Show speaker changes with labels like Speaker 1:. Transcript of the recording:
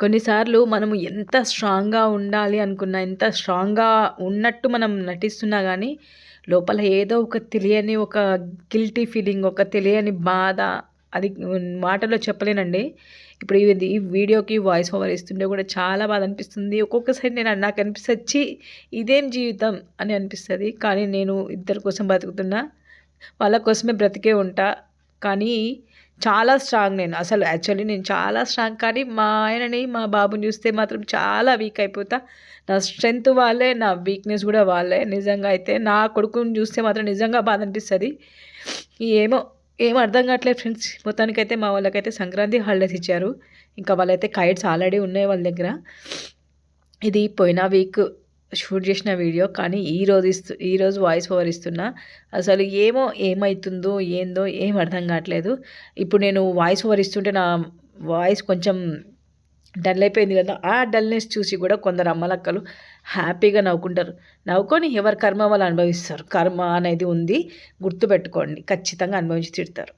Speaker 1: కొన్నిసార్లు మనము ఎంత స్ట్రాంగ్గా ఉండాలి అనుకున్నా ఎంత స్ట్రాంగ్గా ఉన్నట్టు మనం నటిస్తున్నా కానీ లోపల ఏదో ఒక తెలియని ఒక గిల్టీ ఫీలింగ్ ఒక తెలియని బాధ అది మాటలో చెప్పలేనండి. ఇప్పుడు ఇది ఈ వీడియోకి వాయిస్ ఓవర్ ఇస్తుంటే కూడా చాలా బాధ అనిపిస్తుంది. ఒక్కొక్కసారి నేను నాకు అనిపిస్తుంది వచ్చి ఇదేం జీవితం అని అనిపిస్తుంది. కానీ నేను ఇద్దరి కోసం బతుకుతున్నా వాళ్ళ కోసమే బ్రతికే ఉంటా. కానీ చాలా స్ట్రాంగ్ నేను. అసలు యాక్చువల్లీ నేను చాలా స్ట్రాంగ్ కానీ మా ఆయనని మా బాబుని చూస్తే మాత్రం చాలా వీక్ అయిపోతా. నా స్ట్రెంగ్త్ వాళ్ళే నా వీక్నెస్ కూడా వాళ్ళే. నిజంగా అయితే నా కొడుకుని చూస్తే మాత్రం నిజంగా బాధ అనిపిస్తుంది. ఏమో ఏం అర్థం కావట్లేదు ఫ్రెండ్స్ మొత్తానికైతే మా వాళ్ళకైతే సంక్రాంతి హాలిడేస్ ఇచ్చారు. ఇంకా వాళ్ళైతే కైట్స్ ఆల్రెడీ ఉన్నాయి వాళ్ళ దగ్గర. ఇది పోయిన వీక్ షూట్ చేసిన వీడియో కానీ ఈరోజు ఇస్తు ఈరోజు వాయిస్ ఓవర్ ఇస్తున్నా. అసలు ఏమో ఏమవుతుందో ఏందో ఏం అర్థం కావట్లేదు. ఇప్పుడు నేను వాయిస్ ఓవర్ ఇస్తుంటే నా వాయిస్ కొంచెం డల్ అయిపోయింది కదా ఆ డల్నెస్ చూసి కూడా కొందరు అమ్మలక్కలు హ్యాపీగా నవ్వుకుంటారు. నవ్వుకొని ఎవరి కర్మ వాళ్ళు అనుభవిస్తారు. కర్మ అనేది ఉంది గుర్తుపెట్టుకోండి. ఖచ్చితంగా అనుభవించి తిడతారు